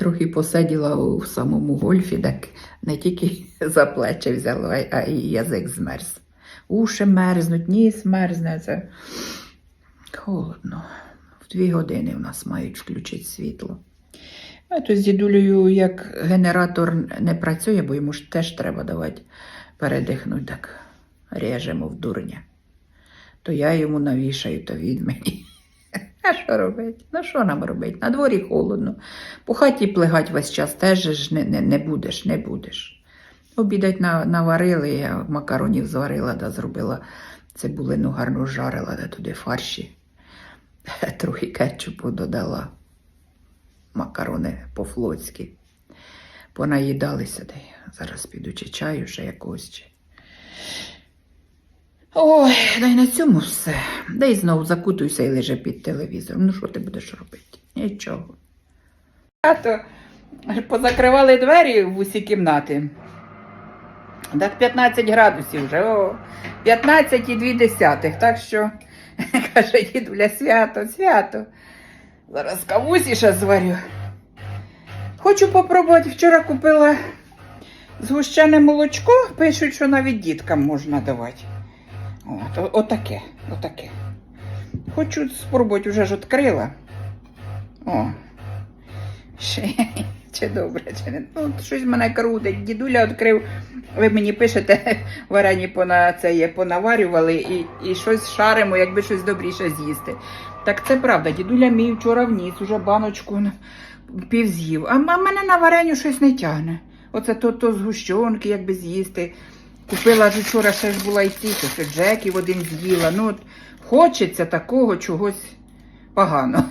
Трохи посиділа у самому гольфі, так не тільки за плечі взяло, а, а і язик змерз. Уші мерзнуть, ніс мерзне. Це холодно. В дві години в нас мають включити світло. А то з дідулею, як генератор не працює, бо йому ж теж треба давати передихнути, так режемо в дурня. То я йому навішаю, то він мені. А що робити? Ну що нам робити? На дворі холодно. По хаті плигать весь час теж ж не, не, не будеш, не будеш. Обідать на, наварили, я макаронів зварила да зробила цибулину гарно жарила, да туди фарші. Трохи кетчупу додала. Макарони по-флотськи. Понаїдалися, зараз піду чаю ще якогось. Ой, да й на цьому все. Да й знов закутуйся і лежи під телевізором. Ну що ти будеш робити? Нічого. А то позакривали двері в усі кімнати. Так 15 градусів вже. О, 15,2. Так що, каже дідуля, свято, свято. Зараз кавусі ще зварю. Хочу попробувати. Вчора купила згущене молочко. Пишуть, що навіть діткам можна давати. От, отаке, отаке. Хочу спробувати, вже ж відкрила. О. Ще, чи добре, чи не. Ну, щось мене крутить. Дідуля відкрив. Ви мені пишете, варені пона, це є, понаварювали і, і щось шаримо, якби щось добріше з'їсти. Так це правда, дідуля мій вчора вніс уже баночку на- пів з'їв. А а мене на вареню щось не тягне. Оце то, то згущенки, якби з'їсти. Купила ж вчора ще ж була і то що джеків один з'їла. Ну, от хочеться такого чогось погано.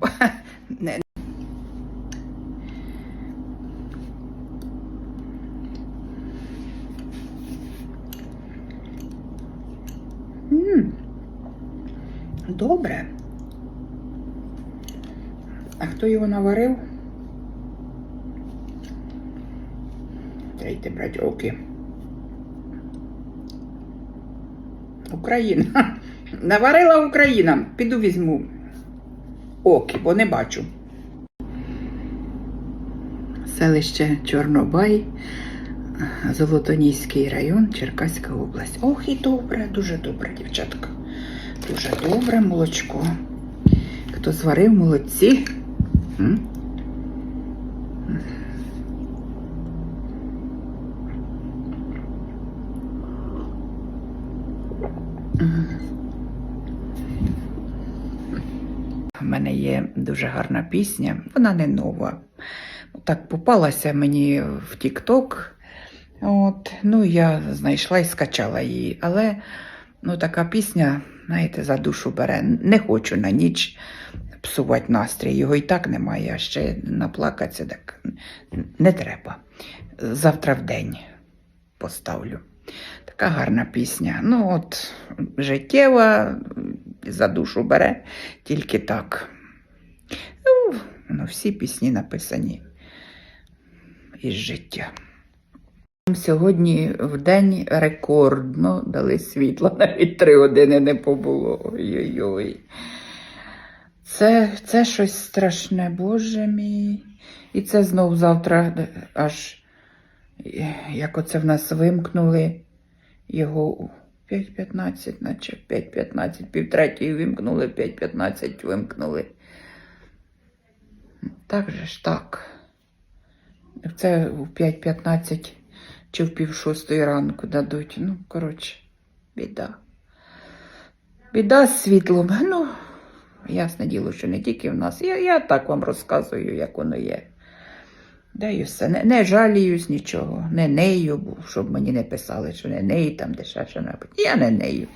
Добре. А хто його наварив? Трійте брати. Україна. Наварила Україна. Піду візьму оки, бо не бачу. Селище Чорнобай, Золотоніський район, Черкаська область. Ох, і добре, дуже добре, дівчатка. Дуже добре молочко. Хто зварив молодці? Є дуже гарна пісня, вона не нова. Так попалася мені в Тік-Ток. Ну, я знайшла і скачала її. Але ну, така пісня, знаєте, за душу бере. Не хочу на ніч псувати настрій. Його і так немає, а ще наплакатися так не треба. Завтра в день поставлю. Така гарна пісня. Ну, от, життєва, за душу бере, тільки так. Ну, всі пісні написані із життя. Сьогодні в день рекордно дали світло, навіть три години не побуло. Ой-ой-ой. Це, це щось страшне, Боже мій. І це знов завтра аж як оце в нас вимкнули його у 5.15, наче 5.15, півтретьої вимкнули, 5.15 вимкнули. Так же ж так. Це у 5.15 чи в пів шостої ранку дадуть. Ну, коротше, біда. Біда з світлом. Ну, ясне діло, що не тільки в нас. Я, я так вам розказую, як воно є. Да все. Не, не жаліюсь нічого. Не нею, щоб мені не писали, що не неї там де ще що небудь. Я не нею.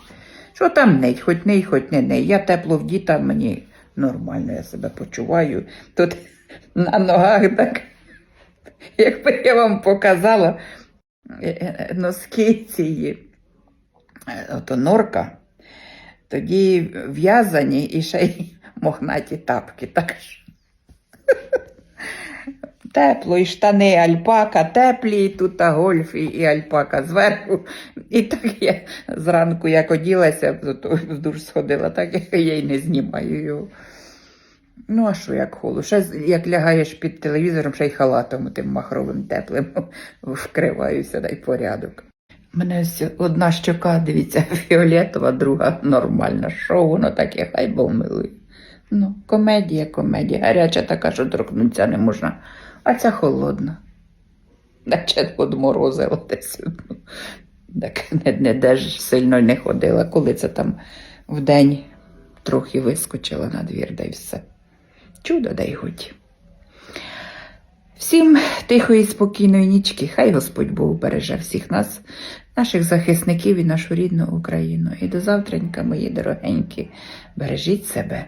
Що там ней, хоч ней, хоч не ней. Я тепло вдіта, мені нормально, я себе почуваю. Тут на ногах так, якби я вам показала е, е, носки цієї, е, ото норка, тоді в'язані і ще й мохнаті тапки. Так Тепло, і штани альпака, теплі, і тут та гольф, і, і альпака зверху. І так я зранку як оділася, в душ сходила, так я й не знімаю його. Ну, а що як холод? Ще як лягаєш під телевізором, ще й халатом тим махровим теплим вкриваюся, дай порядок. Мене ось одна щока, дивіться, фіолетова, друга нормальна. Що воно таке, хай Бог. Ну, комедія, комедія. Гаряча така, що торкнутися не можна, а ця холодна. Наче одморозило десь. Так не, не де ж сильно не ходила. Коли це там вдень трохи вискочила на двір, да й все. Чудо дай годі. Всім тихої, спокійної нічки. Хай Господь Бог береже всіх нас, наших захисників і нашу рідну Україну. І до завтранька, мої дорогенькі, бережіть себе.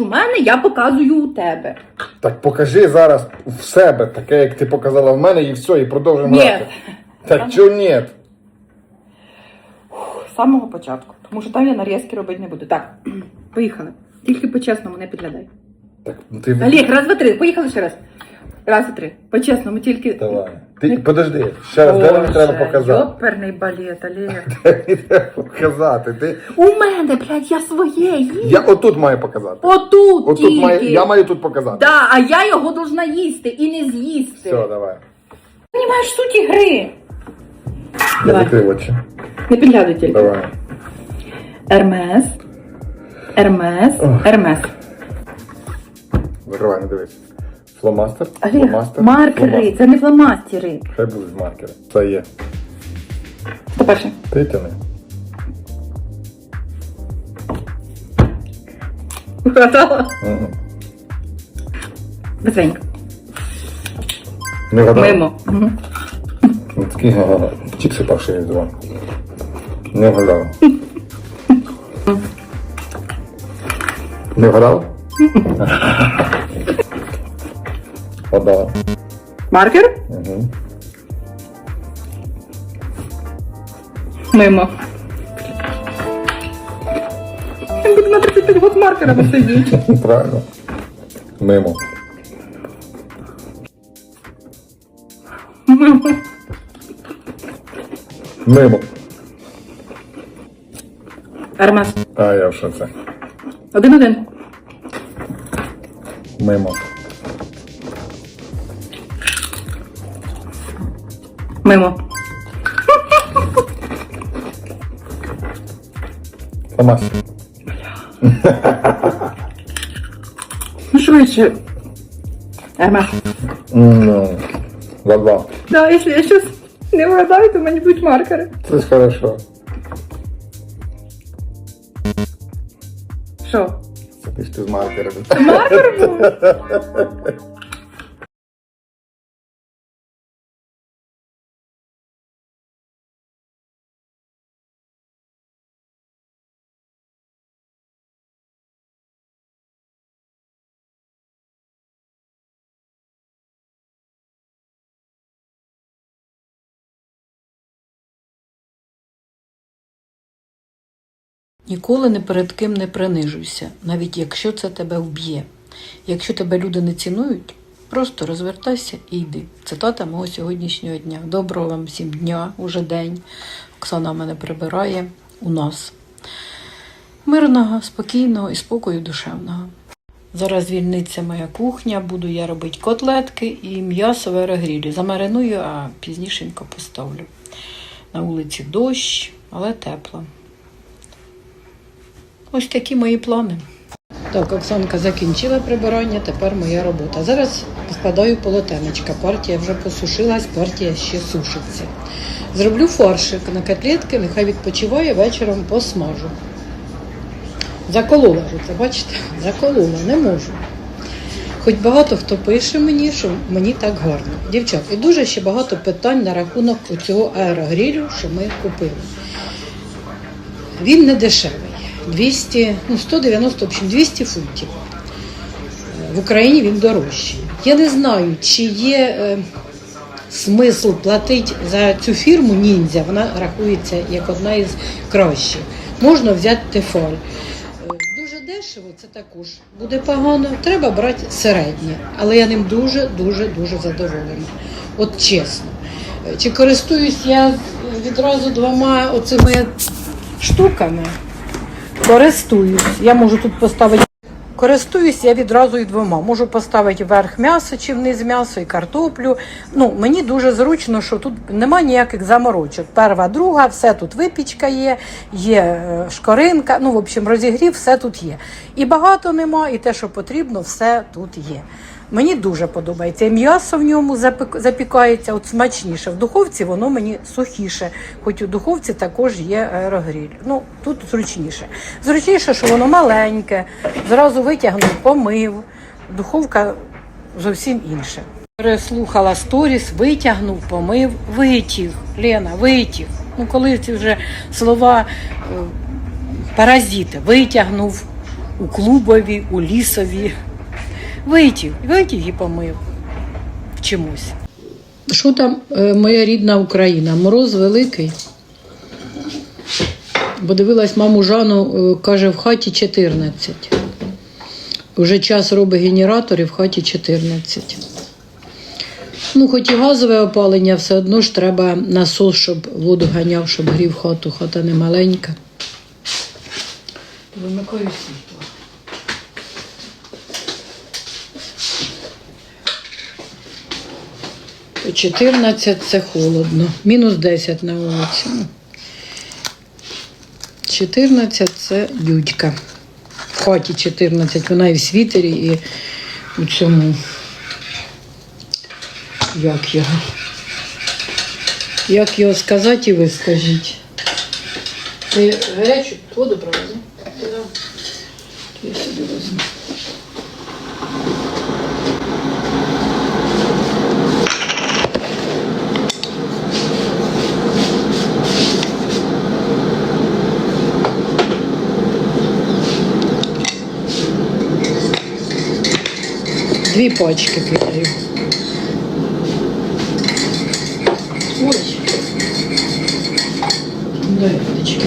У мене я показую у тебе. Так покажи зараз в себе таке, як ти показала в мене, і все, і продовжимо. Ні, грати. Так чого ні? з самого початку. Тому що там я нарізки робити не буду. Так, поїхали. Тільки по-чесному не підглядай. Так, ну ти Олег, раз, два, три. Поїхали ще раз. Раз, два, три. По-чесному, тільки. давай. Ти подожди, ще раз, де мені треба показати? Йоперний балет, Олег. Де мені треба показати? Ти... У мене, блядь, я своє їм. Я отут маю показати. Отут Отут тільки. маю, я маю тут показати. Да, а я його должна їсти і не з'їсти. Все, давай. Ти не маєш суті гри. Я Давай. закрив очі. Не підглядай тільки. Давай. Ермес. Ермес. Ермес. Закривай, не дивись. Фломастер. Олег, Фломастер. маркери, фломастер. це не фломастери. Хай будуть маркери. Це є. Хто перший? Ти тяни. Вгадала? Мгм. Быстренько. Не вгадав? Мимо. Мгм. Ну, Такий ага, чіпси паршиві два. Не вгадав. Не вгадав? Вгадала. Маркер? Угу. Мимо. Я буду на 35 год маркерами сидіти. Правильно. Мимо. Мимо. Мимо. Ермес. А я що це? Один-один. Мимо. Мимо. Фломастер. Ну швидше. Ермес. Ну, два-два. Да, якщо я щось не вгадаю, то мені будуть маркери. Це ж хорошо. Що? Це ти ж ти з маркерами. Маркер був? Ніколи ні перед ким не принижуйся, навіть якщо це тебе вб'є. Якщо тебе люди не цінують, просто розвертайся і йди. Цитата мого сьогоднішнього дня. Доброго вам всім дня, уже день. Оксана мене прибирає у нас. Мирного, спокійного і спокою душевного. Зараз звільниться моя кухня, буду я робити котлетки і м'ясо в аерогрілі. Замариную, а пізнішенько поставлю. На вулиці дощ, але тепло. Ось такі мої плани. Так, Оксанка закінчила прибирання, тепер моя робота. Зараз складаю полотенечка. Партія вже посушилась, партія ще сушиться. Зроблю фаршик на котлетки, нехай відпочиває, вечором посмажу. Заколола вже це, бачите? Заколола, не можу. Хоч багато хто пише мені, що мені так гарно. Дівчат, і дуже ще багато питань на рахунок цього аерогрілю, що ми купили. Він не дешевий. 200, ну 190, в общем, 200 фунтів. Е, В Україні він дорожчий. Я не знаю, чи є е, смисл платити за цю фірму ніндзя. Вона рахується як одна із кращих. Можна взяти тефаль. Е, Дуже дешево, це також буде погано. Треба брати середнє. Але я ним дуже, дуже, дуже задоволена. От чесно. Е, Чи користуюсь я відразу двома оцими штуками? Користуюсь. Я можу тут поставити Користуюсь я відразу і двома. Можу поставити вверх м'ясо чи вниз м'ясо і картоплю. Ну, мені дуже зручно, що тут немає ніяких заморочок. Перва, друга, все тут випічка є, є е, шкоринка. Ну, в общем, розігрів, все тут є. І багато нема, і те, що потрібно, все тут є. Мені дуже подобається. І м'ясо в ньому запік- запікається от смачніше. В духовці воно мені сухіше, хоч у духовці також є аерогріль. Ну, тут зручніше. Зручніше, що воно маленьке, зразу витягнув, помив. Духовка зовсім інше. Переслухала сторіс, витягнув, помив, витяг. Лена, витяг. Ну, коли ці вже слова е, паразити, витягнув у клубові, у лісові. Витяг, витяг і помив. Вчимось. Що там е, моя рідна Україна? Мороз великий. Бо дивилась маму Жану, е, каже, в хаті 14. Уже час робить генератор і в хаті 14. Ну, хоч і газове опалення, все одно ж треба насос, щоб воду ганяв, щоб грів хату. Хата не маленька. Вимикаю світло. 14 це холодно. Мінус 10 на вулиці. Ну, 14 це дюдька. В хаті 14, вона і в світері, і у цьому. Як його? Як його сказати, і ви скажіть. Ти гарячу воду привезли? Я собі візьму. Дві пачки кидаю. Ой. Дай водички.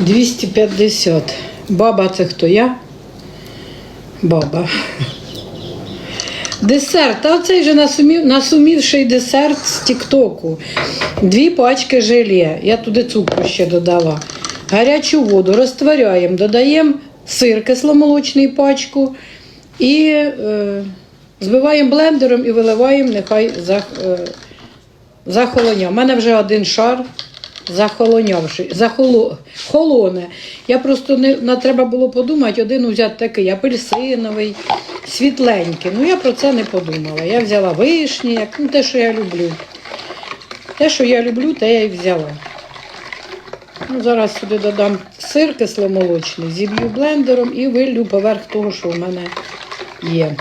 Двісті п'ятдесят. Баба це хто я? Баба. Десерт, а цей же насумів, насумівший десерт з Тіктоку. Дві пачки желе. Я туди цукру ще додала. Гарячу воду розтворяємо, додаємо сир кисломолочний пачку і е, збиваємо блендером і виливаємо, нехай зах, е, захолоня. У мене вже один шар захолонявши, захоло, холоне. Я просто не на треба було подумати, один взяти такий апельсиновий, світленький. Ну я про це не подумала. Я взяла вишні, як ну, те, що я люблю. Те, що я люблю, те я і взяла. Ну, зараз сюди додам сир кисломолочний, зіб'ю блендером і вилью поверх того, що в мене є.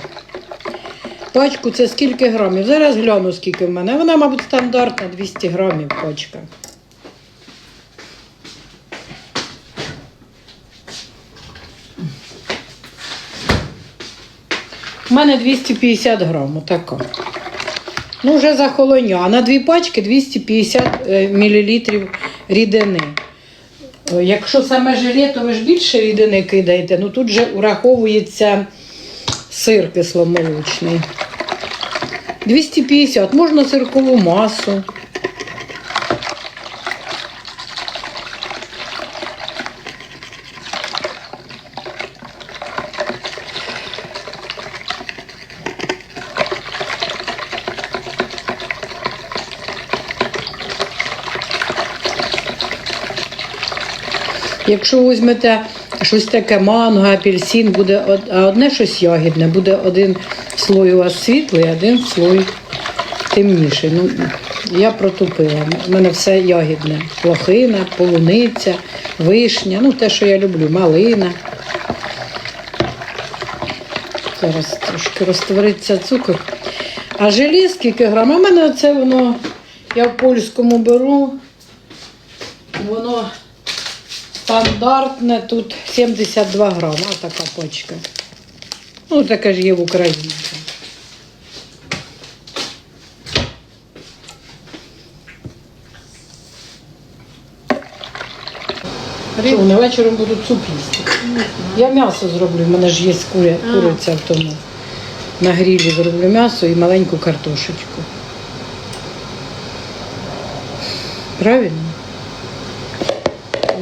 Пачку це скільки грамів? Зараз гляну, скільки в мене. Вона, мабуть, стандартна 200 грамів пачка. У мене 250 грам, отака. Ну, вже захолоня. А на дві пачки 250 мл рідини. Е, Якщо саме желе, то ви ж більше рідини кидаєте, ну тут же ураховується сир кисломолочний. 250, можна сиркову масу. Якщо візьмете щось таке манго, апельсин, буде а одне щось ягідне, буде один слой у вас світлий, один слой темніший. Ну, я протупила. У мене все ягідне. Лохина, полуниця, вишня, ну те, що я люблю, малина. Зараз трошки розтвориться цукор. А желе скільки грам? У мене це воно, я в польському беру, воно Стандартне тут 72 грама, така пачка. Ну, така ж є в Україні. Що, вони вечором будуть суп їсти. Я м'ясо зроблю, в мене ж є куря, куриця в тому. На грілі зроблю м'ясо і маленьку картошечку. Правильно?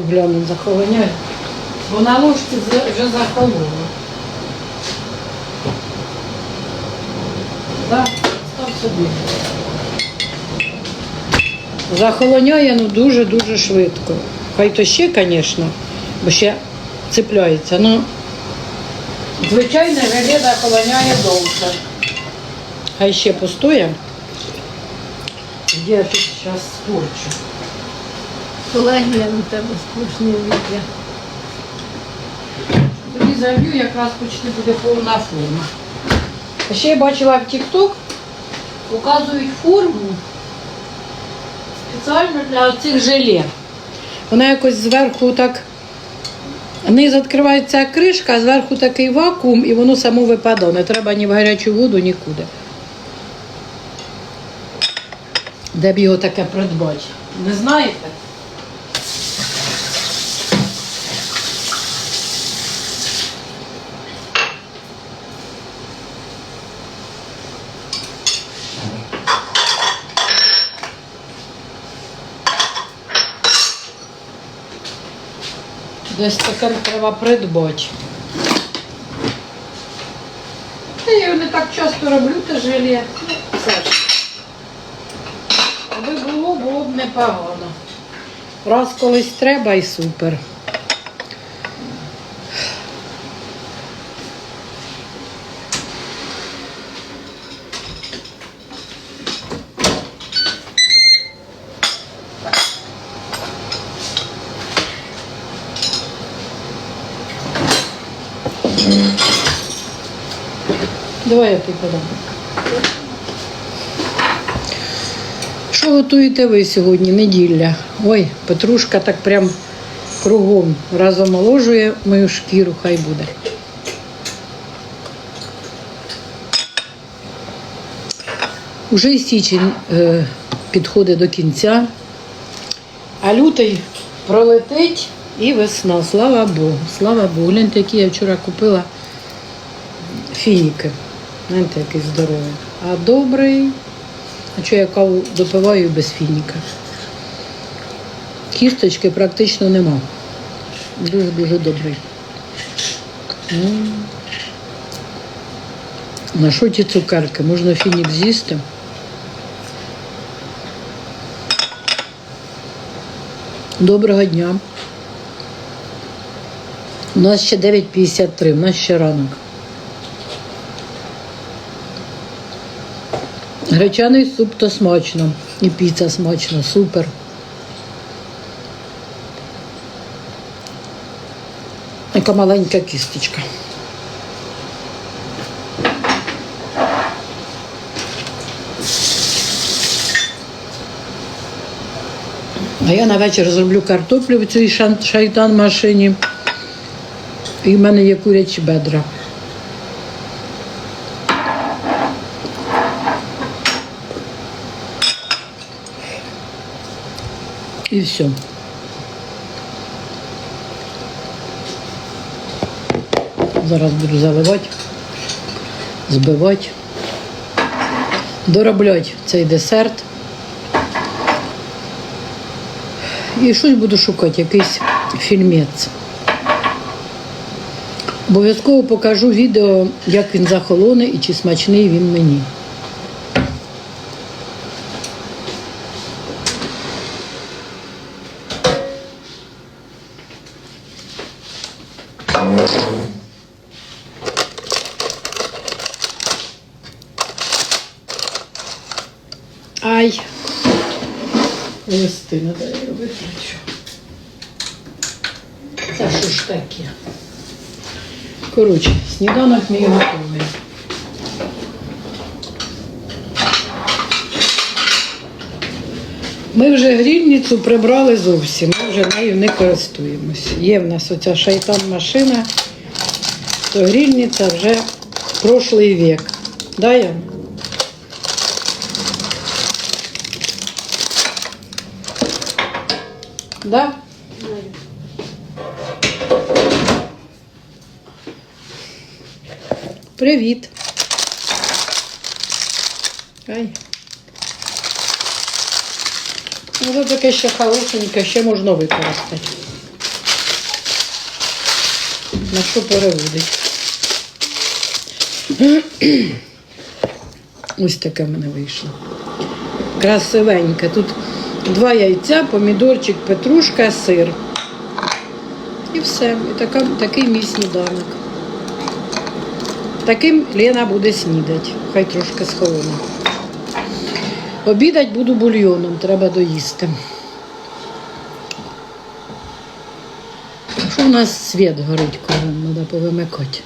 Гляну, захолоняє. Бо на ложці вже- вже. Так, став собі. Захолоняє ну дуже-дуже швидко. Хай то ще, звісно, бо ще цепляється. Ну, звичайне желе захолоняє довше. Хай ще постоє. Де я тут зараз спорчу? Колегія на тебе скучні відео. Тоді залью, якраз почти буде повна форма. А ще я бачила в TikTok, показують форму спеціально для цих желе. Вона якось зверху так. Низ відкривається кришка, а зверху такий вакуум і воно само випадає. Не треба ні в гарячу воду, нікуди. Де б його таке придбати? Не знаєте? Десь таке треба придбати. Та я його не так часто роблю, те желе. Ну, все ж. Аби було, було б непогано. Раз колись треба і супер. Давай я тобі подам. Що готуєте ви сьогодні? Неділя. Ой, Петрушка так прям кругом розомоложує мою шкіру, хай буде. Уже і січень е, підходить до кінця, а лютий пролетить і весна. Слава Богу, слава Богу. Гляньте, які я вчора купила фініки. Знаєте, який здоровий. А добрий. А що я каву допиваю без фініка? Кісточки практично нема. Дуже-дуже добрий. М. На що ті цукерки? Можна фінік з'їсти. Доброго дня. У нас ще 9.53, у нас ще ранок. Гречаний суп то смачно. І піца смачно, супер. Яка маленька кісточка. А я на вечір зроблю картоплю в цій шайтан машині. І в мене є курячі бедра. І все. Зараз буду заливати, збивати, доробляти цей десерт. І щось буду шукати, якийсь фільмець. Обов'язково покажу відео, як він захолоне і чи смачний він мені. Ай. Листи не дай я виключу. Що ж таке? Коротше, сніданок мій готовий. Ми вже грільницю прибрали зовсім, ми вже нею не користуємося. Є в нас оця шайтан машина, то грільниця вже прошлий вік. Да, Ян? Да? Привіт. Ай. Ну, це таке ще хорошеньке, ще можна використати. На що переводить? Ось таке в мене вийшло. Красивеньке. Тут два яйця, помідорчик, петрушка, сир. І все. І така, такий мій сніданок. Таким Лена буде снідати. Хай трошки схолоне. Обідать буду бульйоном, треба доїсти. Що у нас світ горить коли треба повимикати.